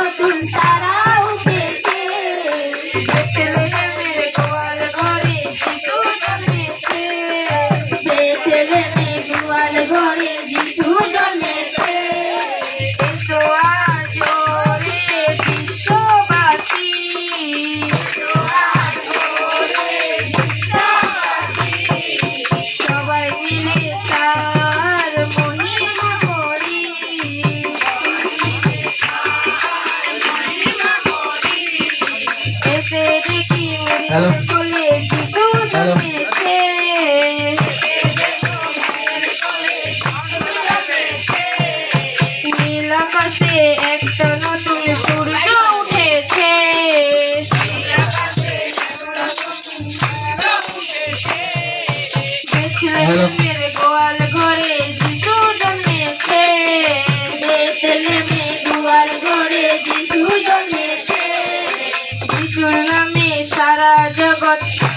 নতুন তারা উঠেছে হ্যালো। হ্যালো। আকাশে একটা নতুন সূর্য উঠেছে বেথলেহেমের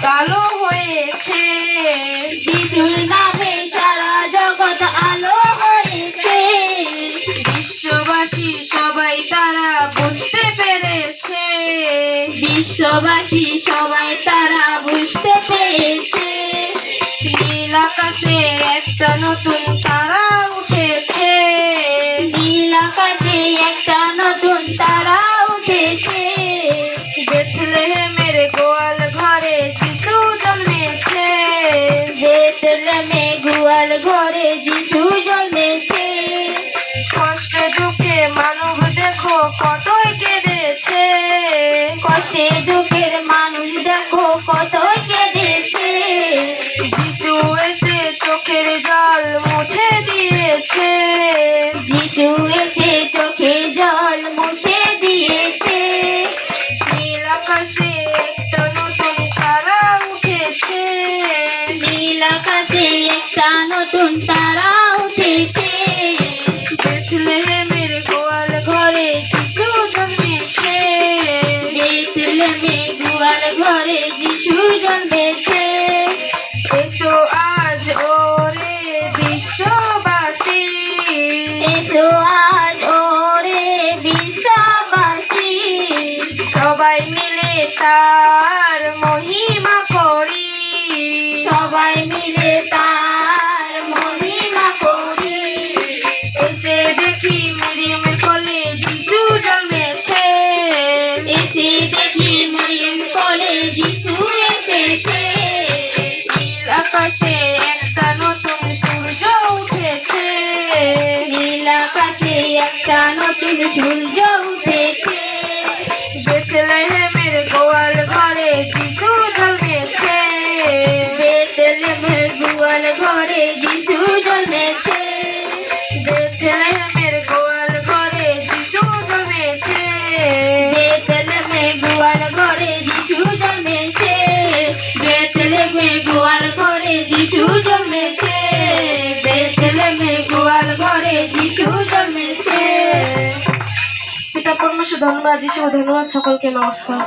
কালো হয়েছে। যিশুর নামে সারা জগৎ আলো হয়েছে। বিশ্ববাসী সবাই তারা বুঝতে পেরেছে। বিশ্ববাসী সবাই তারা বুঝতে পেরেছে। নীল আকাশে একটা নতুন তারা do it. তার মহিমা করি। সবাই মিলে তার মহিমা করি। এসে দেখি মিরিমের কোলে যিশু জন্মেছে। এসে দেখি মরিয়ম কোলে যিশু এসেছে। নীল আকাশে একটা নতুন সূর্য উঠেছে। নীল আকাশে একটা নতুন সূর্য উঠেছে পরমেশ্বর ধন্যবাদ যিশু ধন্যবাদ সকলকে নমস্কার।